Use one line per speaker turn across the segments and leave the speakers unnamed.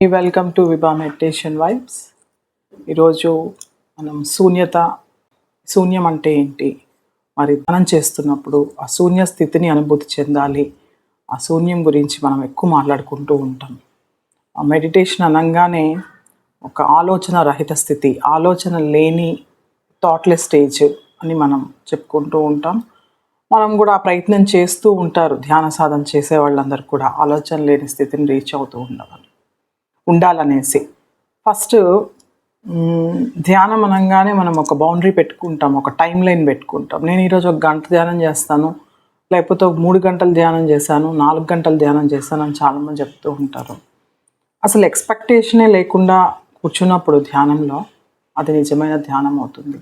Welcome to Vibha meditation vibes ఈరోజు మనం శూన్యత శూన్యం అంటే ఏంటి? మరి ధ్యానం చేస్తున్నప్పుడు ఆ శూన్య స్థితిని అనుభూతి చెందాలి. ఆ శూన్యం గురించి మనం ఎక్కువ మాట్లాడుకుంటూ ఉంటాం. ఆ మెడిటేషన్ అనగానే ఒక ఆలోచన రహిత స్థితి ఆలోచన లేని థాట్లెస్ స్టేజ్ అని మనం చెప్పుకుంటూ ఉంటాం. మనం కూడా ఆ ప్రయత్నం చేస్తూ ఉంటారు. ధ్యాన సాధన చేసే వాళ్ళందరూ కూడా ఆలోచన లేని స్థితిని రీచ్ అవుతూ ఉండవాలి. ఉండాలనేసి. ఫస్ట్ ధ్యానం అనగానే మనం ఒక బౌండరీ పెట్టుకుంటాం ఒక టైం లైన్ పెట్టుకుంటాం. నేను ఈరోజు ఒక గంట ధ్యానం చేస్తాను లేకపోతే ఒక మూడు గంటలు ధ్యానం చేశాను నాలుగు గంటలు ధ్యానం చేశాను అని చాలామంది చెప్తూ ఉంటారు. అసలు ఎక్స్పెక్టేషనే లేకుండా కూర్చున్నప్పుడు ధ్యానంలో అది నిజమైన ధ్యానం అవుతుంది.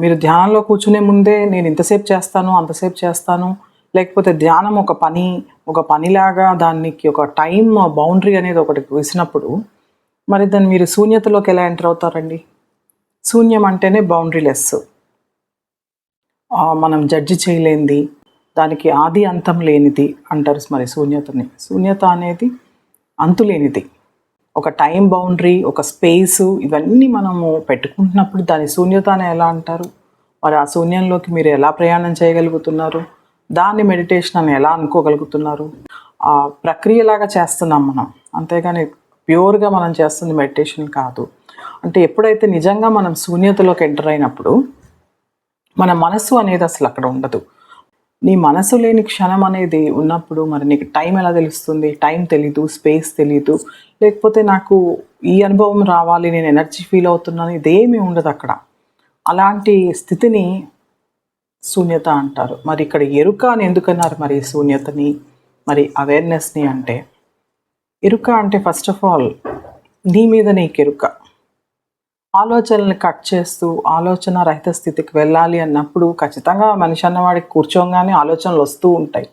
మీరు ధ్యానంలో కూర్చునే ముందే నేను ఇంతసేపు చేస్తాను అంతసేపు చేస్తాను లేకపోతే ధ్యానం ఒక పని ఒక పనిలాగా దానికి ఒక టైం బౌండరీ అనేది ఒకటి వేసినప్పుడు మరి దాన్ని మీరు శూన్యతలోకి ఎలా ఎంటర్ అవుతారండి? శూన్యం అంటేనే బౌండరీ లెస్ మనం జడ్జి చేయలేనిది దానికి ఆది అంతం లేనిది అంటారు మరి శూన్యతని. శూన్యత అనేది అంతులేనిది. ఒక టైం బౌండరీ ఒక స్పేసు ఇవన్నీ మనము పెట్టుకుంటున్నప్పుడు దాని శూన్యత అని ఎలా అంటారు? మరి ఆ శూన్యంలోకి మీరు ఎలా ప్రయాణం చేయగలుగుతున్నారు? దాన్ని మెడిటేషన్ అని ఎలా అనుకోగలుగుతున్నారు? ఆ ప్రక్రియలాగా చేస్తున్నాం మనం. అంతేగాని ప్యూర్గా మనం చేస్తుంది మెడిటేషన్ కాదు. అంటే ఎప్పుడైతే నిజంగా మనం శూన్యతలోకి ఎంటర్ అయినప్పుడు మన మనసు అనేది అసలు అక్కడ ఉండదు. నీ మనసు లేని క్షణం అనేది ఉన్నప్పుడు మరి నీకు టైం ఎలా తెలుస్తుంది? టైం తెలీదు స్పేస్ తెలీదు. లేకపోతే నాకు ఈ అనుభవం రావాలి నేను ఎనర్జీ ఫీల్ అవుతున్నాను ఇదేమీ ఉండదు అక్కడ. అలాంటి స్థితిని శూన్యత అంటారు. మరి ఇక్కడ ఎరుక అని ఎందుకన్నారు మరి శూన్యతని? మరి అవేర్నెస్ని అంటే? ఎరుక అంటే ఫస్ట్ ఆఫ్ ఆల్ నీ మీద నీకు ఎరుక. ఆలోచనల్ని కట్ చేస్తూ ఆలోచన రహిత స్థితికి వెళ్ళాలి అన్నప్పుడు ఖచ్చితంగా మనిషి అన్నవాడికి కూర్చోగానే ఆలోచనలు వస్తూ ఉంటాయి.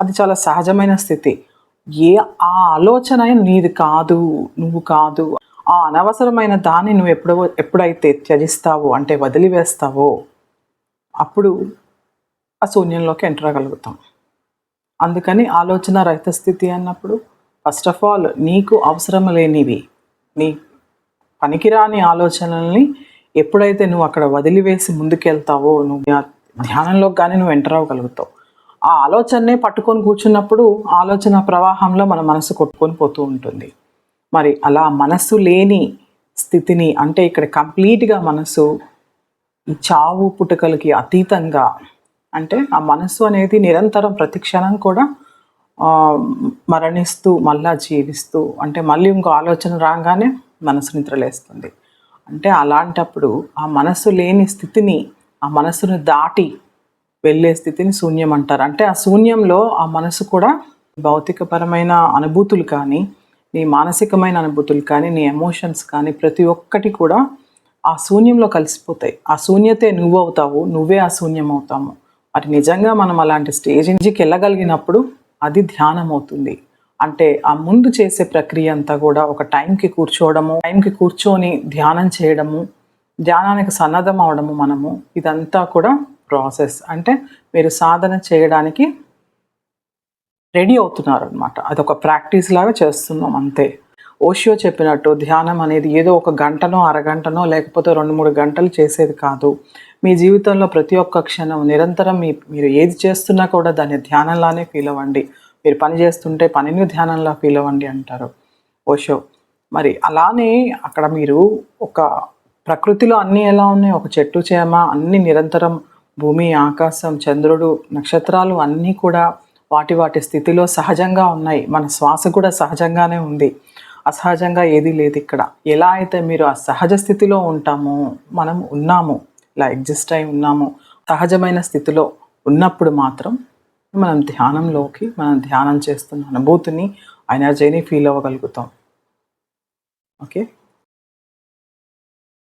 అది చాలా సహజమైన స్థితి. ఏ ఆ ఆలోచన నీది కాదు నువ్వు కాదు. ఆ అనవసరమైన దాన్ని నువ్వు ఎప్పుడో ఎప్పుడైతే త్యజిస్తావో అంటే వదిలివేస్తావో అప్పుడు ఆ శూన్యంలోకి ఎంటర్ అవ్వగలుగుతాం. అందుకని ఆలోచన రహిత స్థితి అన్నప్పుడు ఫస్ట్ ఆఫ్ ఆల్ నీకు అవసరం లేనివి నీ పనికిరాని ఆలోచనల్ని ఎప్పుడైతే నువ్వు అక్కడ వదిలివేసి ముందుకెళ్తావో నువ్వు ఆ ధ్యానంలోకి కానీ నువ్వు ఎంటర్ అవ్వగలుగుతావు. ఆ ఆలోచననే పట్టుకొని కూర్చున్నప్పుడు ఆలోచన ప్రవాహంలో మన మనసు కొట్టుకొని పోతూ ఉంటుంది. మరి అలా మనస్సు లేని స్థితిని అంటే ఇక్కడ కంప్లీట్గా మనసు ఈ చావు పుట్టుకలకి అతీతంగా అంటే ఆ మనస్సు అనేది నిరంతరం ప్రతిక్షణం కూడా మరణిస్తూ మళ్ళా జీవిస్తూ అంటే మళ్ళీ ఇంకో ఆలోచన రాగానే మనసు నిద్రలేస్తుంది. అంటే అలాంటప్పుడు ఆ మనసు లేని స్థితిని ఆ మనసును దాటి వెళ్ళే స్థితిని శూన్యం అంటారు. అంటే ఆ శూన్యంలో ఆ మనసు కూడా భౌతికపరమైన అనుభూతులు కానీ నీ మానసికమైన అనుభూతులు కానీ నీ ఎమోషన్స్ కానీ ప్రతి ఒక్కటి కూడా ఆ శూన్యంలో కలిసిపోతాయి. ఆ శూన్యతే నువ్వు అవుతావు నువ్వే ఆ శూన్యం అవుతాము. మరి నిజంగా మనం అలాంటి స్టేజ్ నుంచి వెళ్ళగలిగినప్పుడు అది ధ్యానం అవుతుంది అంటే ఆ ముందు చేసే ప్రక్రియ అంతా కూడా ఒక టైంకి కూర్చోవడము టైంకి కూర్చొని ధ్యానం చేయడము ధ్యానానికి సన్నద్ధం అవడము మనము ఇదంతా కూడా ప్రాసెస్. అంటే మీరు సాధన చేయడానికి రెడీ అవుతున్నారు అనమాట అదొక ప్రాక్టీస్ లాగా చేస్తున్నాం అంతే. ఓషియో చెప్పినట్టు ధ్యానం అనేది ఏదో ఒక గంటనో అరగంటనో లేకపోతే రెండు మూడు గంటలు చేసేది కాదు. మీ జీవితంలో ప్రతి ఒక్క క్షణం నిరంతరం మీ మీరు ఏది చేస్తున్నా కూడా దాన్ని ధ్యానంలానే ఫీల్ అవ్వండి. మీరు పని చేస్తుంటే పనిని ధ్యానంలా ఫీల్ అవ్వండి అంటారు ఓషో మరి అలానే అక్కడ మీరు ఒక ప్రకృతిలో అన్నీ ఎలా ఉన్నాయి? ఒక చెట్టు చేమ అన్ని నిరంతరం భూమి ఆకాశం చంద్రుడు నక్షత్రాలు అన్నీ కూడా వాటి వాటి స్థితిలో సహజంగా ఉన్నాయి. మన శ్వాస కూడా సహజంగానే ఉంది. అసహజంగా ఏదీ లేదు ఇక్కడ. ఎలా అయితే మీరు ఆ సహజ స్థితిలో ఉంటామో మనం ఉన్నాము. ఇలా ఎగ్జిస్ట్ అయి ఉన్నాము. సహజమైన స్థితిలో ఉన్నప్పుడు మాత్రం మనం ధ్యానంలోకి మనం ధ్యానం చేస్తున్న అనుభూతిని ఎనర్జీని ఫీల్ అవ్వగలుగుతాం. ఓకే?